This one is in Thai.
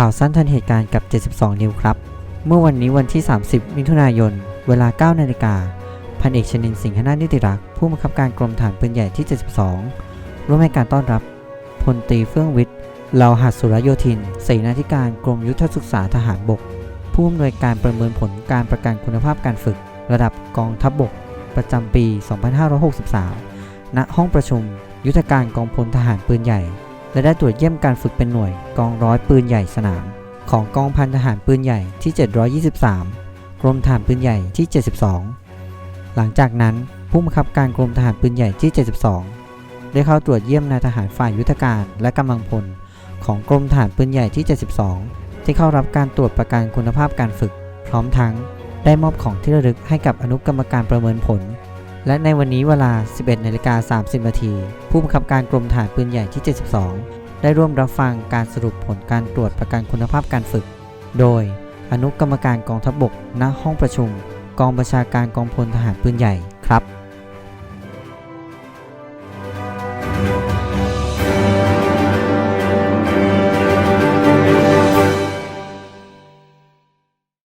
ข่าวสั้นทันเหตุการณ์กับ 72 นิวครับ เมื่อวันนี้วันที่ 30 มิถุนายน เวลา 9 นาฬิกา พันเอกชนินสิงหนานิติรัก ผู้บังคับการกรมฐานปืนใหญ่ที่ 72 ร่วมให้การต้อนรับ พลตรีเฟื่องวิทย์เลาหัสสุรโยธินเสนาธิการกรมยุทธศึกษาทหารบก ผู้อำนวยการประเมินผลการประกันคุณภาพการฝึก ระดับกองทัพบบก ประจำปี 2563 ณ ห้องประชุม ยุทธการกองพลทหารปืนใหญ่ และได้ตรวจเยี่ยมการฝึกเป็นหน่วยกองร้อยปืนใหญ่สนาม ของกองพันทหารปืนใหญ่ที่ 723 กรมทหารปืนใหญ่ที่ 72 หลังจากนั้นผู้บังคับการกรมทหารปืนใหญ่ที่ 72 ได้เข้าตรวจเยี่ยมนายทหารฝ่ายยุทธการและกำลังพลของกรมทหารปืนใหญ่ที่ 72 ที่เข้ารับการตรวจประกันคุณภาพการฝึก พร้อมทั้งได้มอบของที่ระลึกให้กับอนุกรรมการประเมินผล และในวันนี้เวลา 11นาฬิกา30นาทีผู้บังคับการกรมทหารปืนใหญ่ที่ 72 ได้ร่วมรับฟังการสรุปผลการตรวจประกันคุณภาพการฝึก โดยอนุกรรมการกองทัพบบกณห้องประชุม กองบัญชาการกองพลทหารปืนใหญ่ครับ